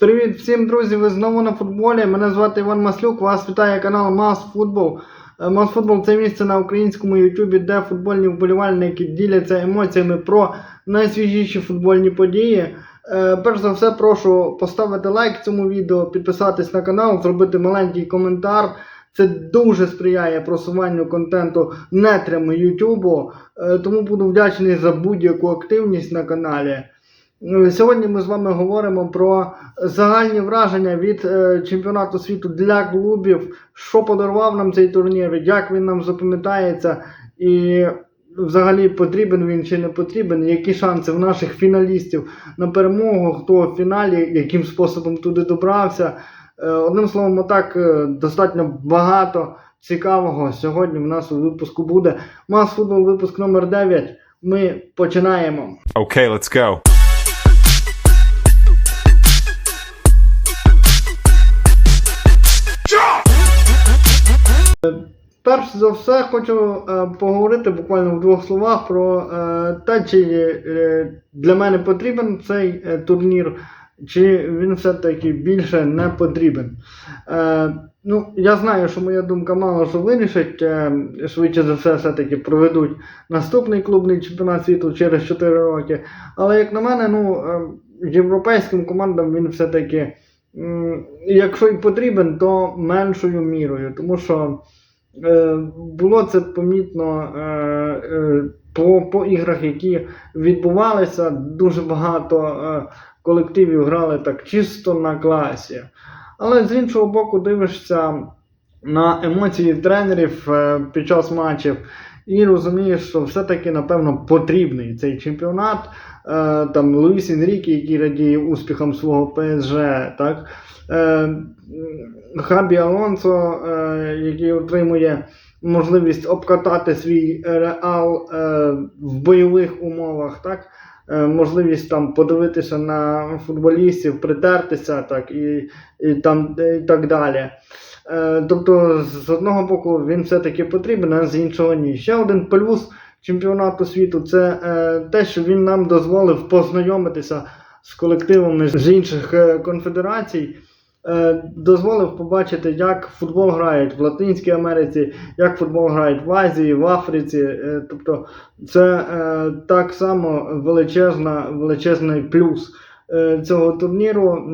Привіт всім друзі! Ви знову на футболі. Мене звати Іван Маслюк. Вас вітає канал Мас Футбол. Мас Футбол це місце на українському Ютубі, де футбольні вболівальники діляться емоціями про найсвіжіші футбольні події. Е, Перш за все, прошу поставити лайк цьому відео, підписатись на канал, зробити маленький коментар. Це дуже сприяє просуванню контенту нетрями Ютубу. Е, Тому буду вдячний за будь-яку активність на каналі. Е, Сьогодні ми з вами говоримо про загальні враження від е, чемпіонату світу для клубів, що подарував нам цей турнір, як він нам запам'ятається, і взагалі потрібен він чи не потрібен, які шанси в наших фіналістів на перемогу, хто в фіналі, яким способом туди добрався. Е, Одним словом, отак е, достатньо багато цікавого сьогодні в нас у випуску буде. Мас футбол, випуск номер 9. Ми починаємо. Okay, let's go. Перш за все, хочу е, поговорити буквально в двох словах про е, те, чи е, для мене потрібен цей турнір, чи він все-таки більше не потрібен. Ну, я знаю, що моя думка мало що вирішить. Швидше за все, все-таки проведуть наступний клубний чемпіонат світу через 4 роки. Але як на мене, ну, європейським командам він все-таки, якщо і потрібен, то меншою мірою. Тому що. Е, було це помітно е, е, по, по іграх, які відбувалися. Дуже багато колективів грали так чисто на класі. Але з іншого боку, дивишся на емоції тренерів під час матчів і розумієш, що все-таки, напевно, потрібний цей чемпіонат. Е, Там Луїс Інрікі, який радіє успіхам свого ПСЖ, так? Е, Хабі Алонсо, е, який отримує можливість обкатати свій реал в бойових умовах, так? Можливість там подивитися на футболістів, притертися, так, і, і, там, і так далі. Е, тобто, з одного боку, він все-таки потрібен, а з іншого ні. Ще один плюс чемпіонату світу це е, те, що він нам дозволив познайомитися з колективами з інших е, конфедерацій. Дозволив побачити, як футбол грають в Латинській Америці, як футбол грають в Азії, в Африці. Тобто це так само величезна, величезний плюс цього турніру.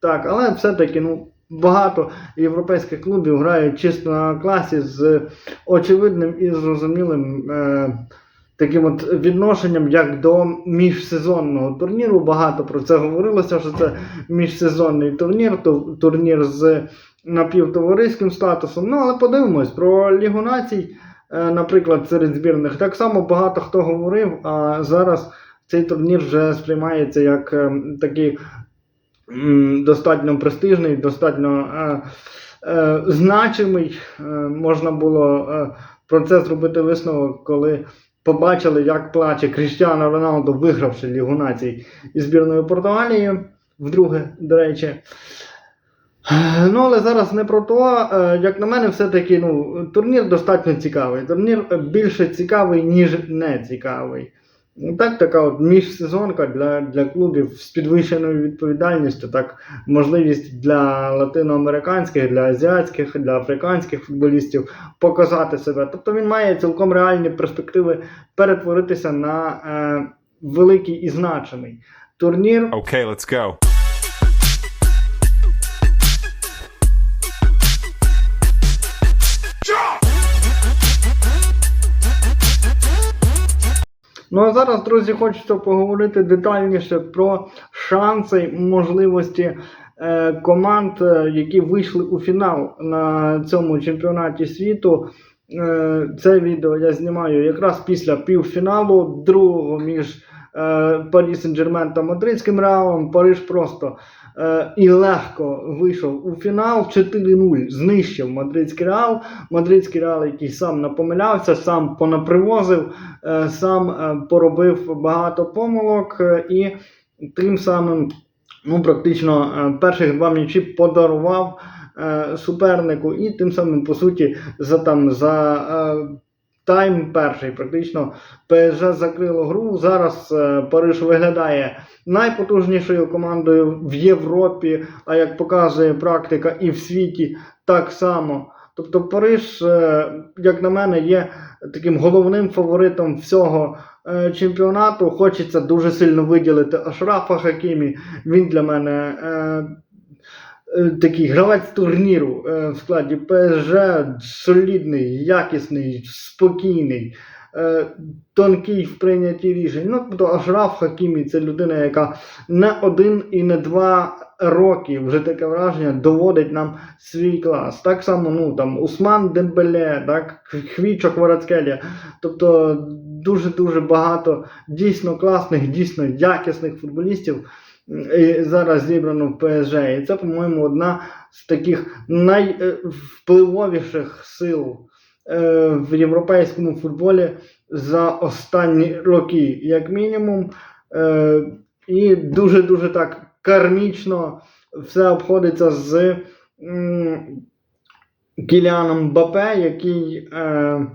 Так, але все-таки ну, багато європейських клубів грають чисто на класі з очевидним і зрозумілим. Е, Таким от відношенням, як до міжсезонного турніру, багато про це говорилося, що це міжсезонний турнір, турнір з напівтовариським статусом. Ну, але подивимось про Лігу націй, е, наприклад, серед збірних. Так само багато хто говорив, а зараз цей турнір вже сприймається як е, такий достатньо престижний, достатньо е, е, значимий. Е, можна було е, про це зробити висновок, коли. Побачили, як плаче Кріштіано Роналдо, вигравши Лігу націй із збірною Португалії, вдруге, до речі. Ну, але зараз не про то. Е, Як на мене, все-таки ну, турнір достатньо цікавий. Турнір більше цікавий, ніж не цікавий. Ну, Так, така от міжсезонка для, для клубів з підвищеною відповідальністю, так, можливість для латиноамериканських, для азіатських, для африканських футболістів показати себе. Тобто він має цілком реальні перспективи перетворитися на е, великий і значений турнір. Okay, let's go. Ну а зараз, друзі, хочеться поговорити детальніше про шанси і можливості е, команд, е, які вийшли у фінал на цьому чемпіонаті світу. Е, це відео я знімаю якраз після півфіналу другого між Парі Сен-Джермен та Мадридським Реалом. Париж просто і легко вийшов у фінал 4-0, знищив Мадридський Реал. Мадридський Реал, який сам напомилявся, сам понапривозив, е, сам е, поробив багато помилок е, і тим самим ну, практично е, перших два м'ячі подарував е, супернику, і тим самим, по суті, за там за. Тайм перший. Практично ПСЖ закрило гру. Зараз е, Париж виглядає найпотужнішою командою в Європі, а як показує практика, і в світі так само. Тобто Париж, е, як на мене, є таким головним фаворитом всього е, чемпіонату. Хочеться дуже сильно виділити Ашрафа Хакімі. Він для мене такий гравець турніру е, в складі ПСЖ солідний, якісний, спокійний. е, Тонкий в прийнятті рішень. Ну, тобто Ашраф Хакімі це людина, яка не один і не два роки, вже таке враження, доводить нам свій клас. Так само, ну там Усман Дембеле, так, Хвічо Кварацкелія. Тобто дуже-дуже багато дійсно класних, дійсно якісних футболістів зараз зібрано в ПСЖ. І це, по-моєму, одна з таких найвпливовіших сил е, в європейському футболі за останні роки, як мінімум. Е, і дуже-дуже так кармічно все обходиться з Кіліаном Бапе, який е,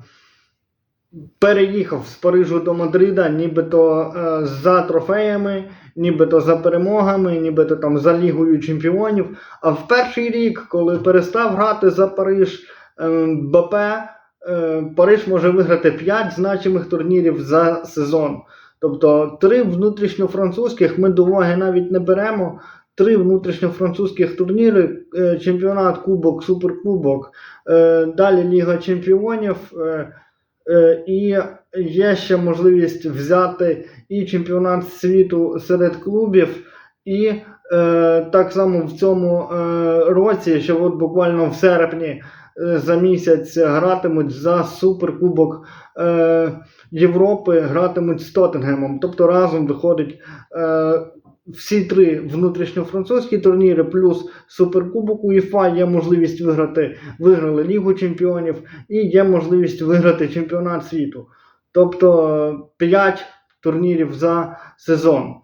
переїхав з Парижу до Мадрида, нібито е, за трофеями, нібито за перемогами, нібито там за Лігою Чемпіонів. А в перший рік, коли перестав грати за Париж е, Бапе, е, Париж може виграти 5 значимих турнірів за сезон. Тобто три внутрішньофранцузьких ми до уваги навіть не беремо. Три внутрішньофранцузьких турніри: е, чемпіонат, кубок, суперкубок, е, далі Ліга Чемпіонів. Е, І є ще можливість взяти і чемпіонат світу серед клубів, і е, так само в цьому е, році, що от буквально в серпні е, за місяць гратимуть за суперкубок е, Європи, гратимуть з Тоттенгемом. Тобто разом виходить е, всі три внутрішньофранцузькі турніри, плюс Суперкубок УЄФА, є можливість виграти, виграли Лігу Чемпіонів і є можливість виграти чемпіонат світу. Тобто 5 турнірів за сезон.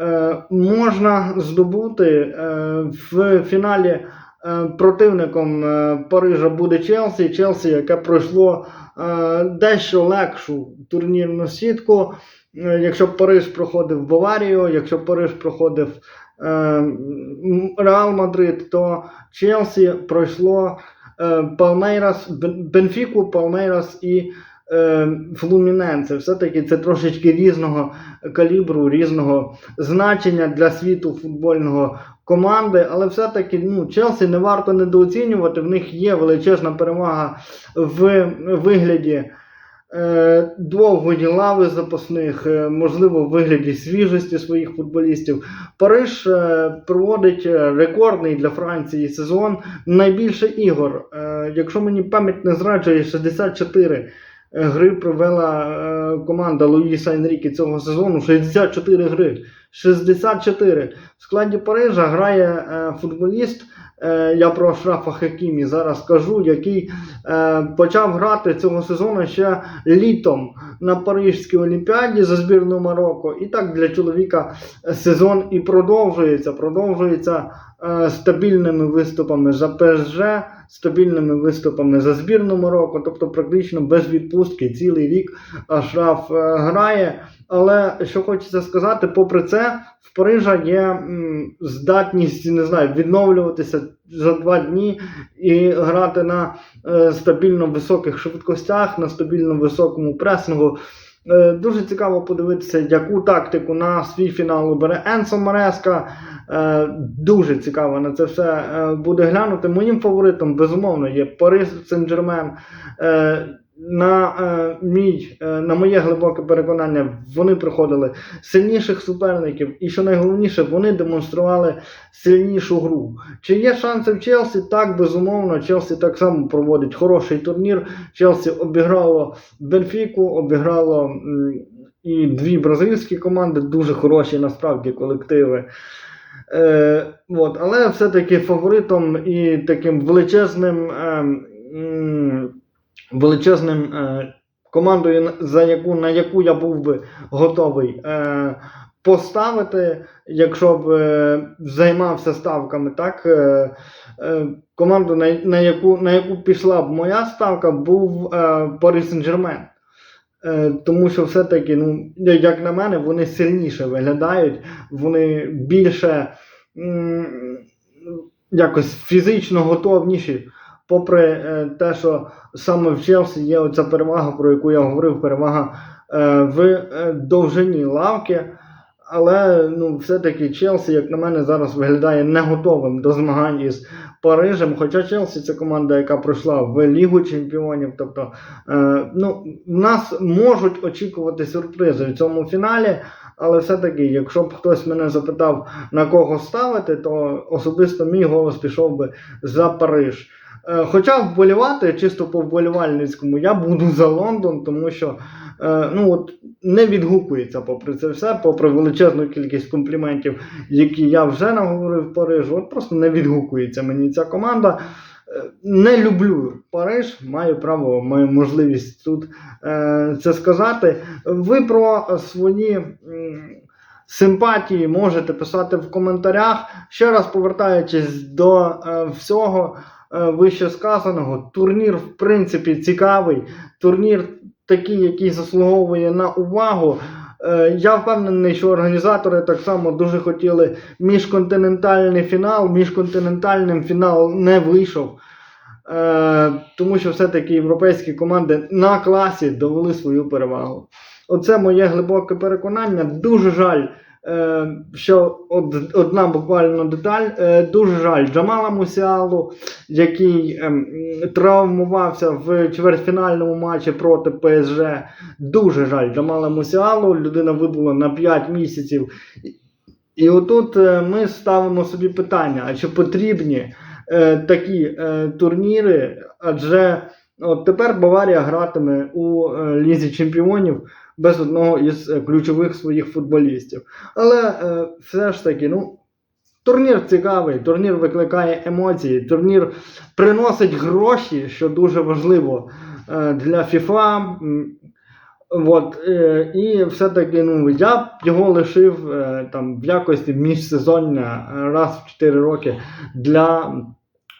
Е, можна здобути е, в фіналі е, противником е, Парижа буде Челсі. Челсі, яке пройшло дещо легшу турнірну сітку. Е, Якщо Париж проходив Баварію, якщо Париж проходив е, Реал Мадрид, то Челсі пройшло е, Палмейрас, Бенфіку, Палмейрас і е, Флуміненце. Все-таки це трошечки різного калібру, різного значення для світу футбольного команди, але все-таки ну, Челсі не варто недооцінювати. В них є величезна перевага в вигляді е, довгої лави запасних, е, можливо, в вигляді свіжості своїх футболістів. Париж е, проводить е, рекордний для Франції сезон. Найбільше ігор. Е, якщо мені пам'ять не зраджує, 64 гри провела е, команда Луїса Енріки цього сезону. 64 гри. 64. В складі Парижа грає е, футболіст. Е, я про Шрафа Хекімі зараз кажу, який е, почав грати цього сезону ще літом на Парижській Олімпіаді за збірну Марокко. І так для чоловіка е, сезон і продовжується. Продовжується е, стабільними виступами за ПСЖ, стабільними виступами за збірну Марокко, тобто практично без відпустки цілий рік Ашраф е, грає. Але що хочеться сказати, попри це, в Парижа є здатність не знаю, відновлюватися за два дні і грати на е, стабільно високих швидкостях, на стабільно високому пресингу. Е, дуже цікаво подивитися, яку тактику на свій фінал обере Енсо Мареска. Е, дуже цікаво на це все е, буде глянути. Моїм фаворитом, безумовно, є Париж Сен-Джермен. На, е, мій, е, на моє глибоке переконання, вони приходили сильніших суперників, і що найголовніше, вони демонстрували сильнішу гру. Чи є шанси в Челсі? Так, безумовно. Челсі так само проводить хороший турнір. Челсі обіграло Бенфіку, обіграло і дві бразильські команди, дуже хороші насправді колективи. Е, от, але все-таки фаворитом і таким величезним. Е, величезним е, командою, за яку, на яку я був би готовий е, поставити, якщо б е, займався ставками, так е, е, команду, на, на, яку, на яку пішла б моя ставка, був е, Парі Сен-Жермен. Тому що все-таки, ну, як на мене, вони сильніше виглядають, вони більше м, якось фізично готовніші. Попри е, те, що саме в Челсі є оця перевага, про яку я говорив, перевага е, в е, довжині лавки. Але ну, все-таки Челсі, як на мене, зараз виглядає не готовим до змагань із Парижем. Хоча Челсі це команда, яка пройшла в Лігу Чемпіонів. Тобто, е, ну, нас можуть очікувати сюрпризи в цьому фіналі. Але все-таки, якщо б хтось мене запитав на кого ставити, то особисто мій голос пішов би за Париж. Е, Хоча вболівати чисто по вболівальницькому я буду за Лондон, тому що е, ну, от, не відгукується попри це все, попри величезну кількість компліментів, які я вже наговорив Парижу, от просто не відгукується мені ця команда. Е, Не люблю Париж, маю право, маю можливість тут це сказати. Ви про свої симпатії можете писати в коментарях. Ще раз повертаючись до е, всього вище сказаного, турнір, в принципі, цікавий. Турнір такий, який заслуговує на увагу. Е, Я впевнений, що організатори так само дуже хотіли міжконтинентальний фінал. Міжконтинентальним фінал не вийшов. Е, тому що все-таки європейські команди на класі довели свою перевагу. Оце моє глибоке переконання. Дуже жаль, е, од, одна буквально деталь. Е, дуже жаль Джамала Мусіалу, який ем, травмувався в чвертьфінальному матчі проти ПСЖ. Дуже жаль Джамала Мусіалу. Людина вибула на 5 місяців. І- отут е, ми ставимо собі питання: а чи потрібні е, такі турніри? Адже от тепер Баварія гратиме у Лізі Чемпіонів без одного із е, ключових своїх футболістів. Але е, все ж таки, ну. Турнір цікавий, турнір викликає емоції, турнір приносить гроші, що дуже важливо е, для FIFA. От, і все-таки ну, я б його лишив там, в якості міжсезоння раз в 4 роки для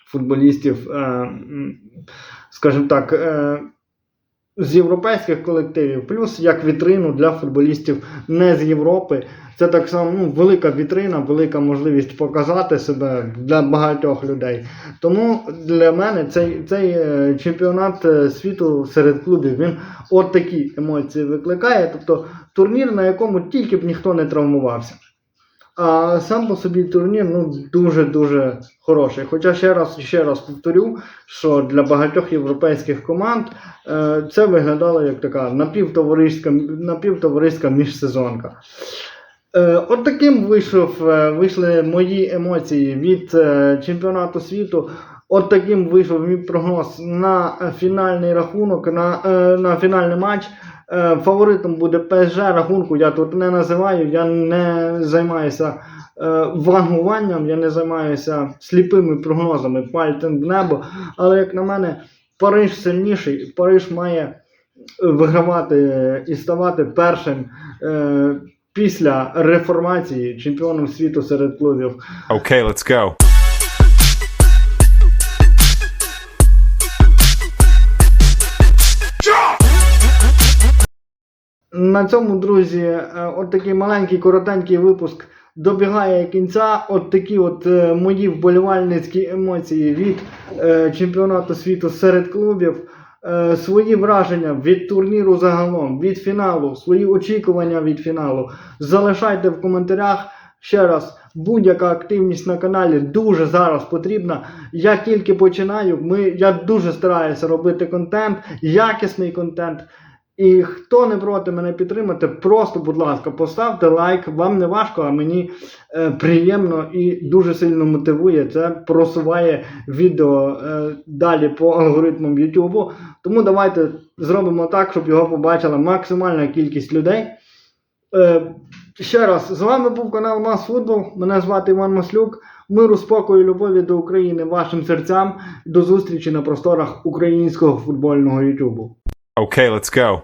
футболістів, скажімо так, з європейських колективів, плюс як вітрину для футболістів не з Європи. Це так само ну, велика вітрина, велика можливість показати себе для багатьох людей. Тому для мене цей, цей е, чемпіонат е, світу серед клубів він от такі емоції викликає. Тобто турнір, на якому тільки б ніхто не травмувався. А сам по собі турнір ну, дуже-дуже хороший. Хоча ще раз ще раз повторю, що для багатьох європейських команд е, це виглядало як така напівтовариська, напівтовариська міжсезонка. Е, от таким вийшов, е, вийшли мої емоції від е, чемпіонату світу. От таким вийшов мій прогноз на фінальний рахунок, на, е, на фінальний матч. Е, Фаворитом буде ПСЖ рахунку. Я тут не називаю, я не займаюся е, вангуванням, я не займаюся сліпими прогнозами, пальцем в небо. Але як на мене, Париж сильніший, Париж має вигравати е, і ставати першим після реформації чемпіоном світу серед клубів. Okay, let's go. На цьому, друзі, е, от такий маленький коротенький випуск добігає кінця. От такі от е, мої вболівальницькі емоції від е, чемпіонату світу серед клубів. Свої враження від турніру загалом, від фіналу, свої очікування від фіналу. Залишайте в коментарях. Ще раз, будь-яка активність на каналі дуже зараз потрібна. Я тільки починаю. Ми, я дуже стараюся робити контент, якісний контент. І хто не проти мене підтримати, просто, будь ласка, поставте лайк. Вам не важко, а мені е, приємно і дуже сильно мотивує. Це просуває відео е, далі по алгоритмам YouTube. Тому давайте зробимо так, щоб його побачила максимальна кількість людей. Е, ще раз, з вами був канал Мас Футбол. Мене звати Іван Маслюк. Миру, спокою, любові до України, вашим серцям. До зустрічі на просторах українського футбольного YouTube. Okay, let's go.